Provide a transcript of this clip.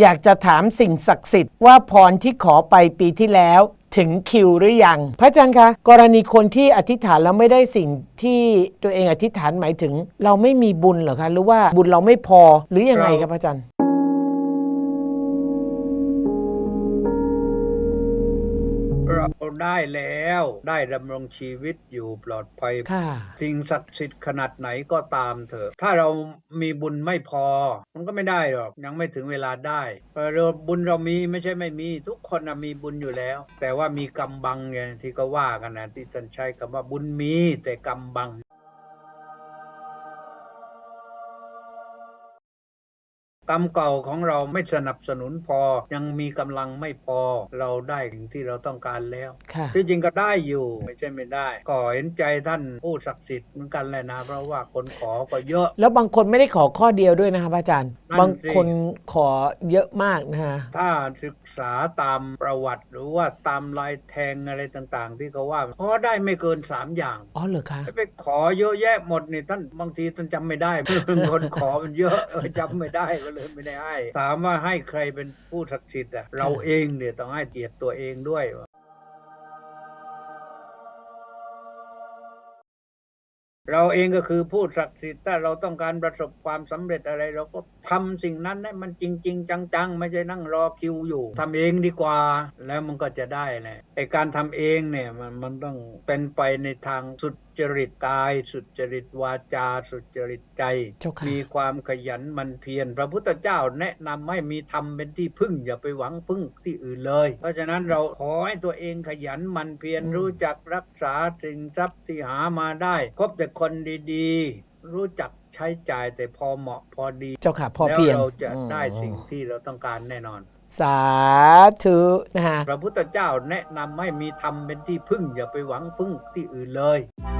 อยากจะถามสิ่งศักดิ์สิทธิ์ว่าพรที่ขอไปปีที่แล้วถึงคิวหรือยัง พระอาจารย์คะ กรณีคนที่อธิษฐานแล้วไม่ได้สิ่งที่ตัวเองอธิษฐานหมายถึง เราไม่มีบุญเหรอคะ หรือว่าบุญเราไม่พอหรือยังไงครับพระอาจารย์ เราได้แล้วได้ดำรงชีวิตอยู่ปลอดภัย ค่ะ สิ่งศักดิ์สิทธิ์ขนาดไหนก็ตามเถอะ ถ้าเรามีบุญไม่พอ มันก็ไม่ได้หรอกยังไม่ถึงเวลาได้เอ่อเราบุญเรามีไม่ใช่ไม่มี ทุกคนนะมีบุญอยู่แล้ว แต่ว่ามีกำบังไงที่ก็ว่ากันนะที่ท่านใช้คำว่าบุญมีแต่กำบัง กรรมเก่าของเราไม่สนับสนุนพอ ยังมีกำลังไม่พอเราได้สิ่งที่เราต้องการแล้วค่ะที่จริงก็ได้อยู่ไม่ใช่ไม่ได้ก็เห็นใจท่านผู้ศักดิ์สิทธิ์เหมือนกันแหละนะเพราะว่าคนขอก็เยอะ แล้วบางคนไม่ได้ขอข้อเดียวด้วยนะคะพระอาจารย์นั่นสิบางคนขอเยอะมากนะคะถ้าศึกษาตามประวัติหรือว่าตามลายแทงอะไรต่างๆ ที่เขาว่าขอได้ไม่เกินสามอย่างอ๋อเหรอคะไปขอเยอะแยะหมดนี่ท่านบางทีท่านจำไม่ได้คนขอมันเยอะเออจำไม่ได้ก็เลยไม่ได้ให้ถามว่าให้ใครเป็นผู้ศักดิ์สิทธิ์อะเราเองเนี่ยต้องให้เกียรติตัวเองด้วยเราเองก็คือผู้ศักดิ์สิทธิ์ถ้าเราต้องการประสบความสำเร็จอะไร เราก็ทำสิ่งนั้นให้มันจริง ๆ จังๆ ไม่ใช่นั่งรอคิวอยู่ทำเองดีกว่าแล้วมันก็จะได้แหละไอการทำเองเนี่ยมันมันต้องเป็นไปในทางสุ จริตกาย สุจริตวาจา สุจริตใจ เจ้าค่ะ มีความขยันหมันเพียรพระพุทธเจ้าแนะนำให้มีธรรมเป็นที่พึ่ง อย่าไปหวังพึ่งที่อื่นเลย เพราะฉะนั้นเราขอให้ตัวเองขยันหมันเพียรอืม รู้จักรักษาสิ่งทรัพย์ที่หามาได้คบแต่คนดีๆ รู้จักใช้จ่ายแต่พอเหมาะพอดีเจ้าค่ะ พอแล้วเพียงเราจะอืมได้สิ่งที่เราต้องการแน่นอน สาธุนะคะพระพุทธเจ้าแนะนำให้มีธรรมเป็นที่พึ่ง อย่าไปหวังพึ่งที่อื่นเลยค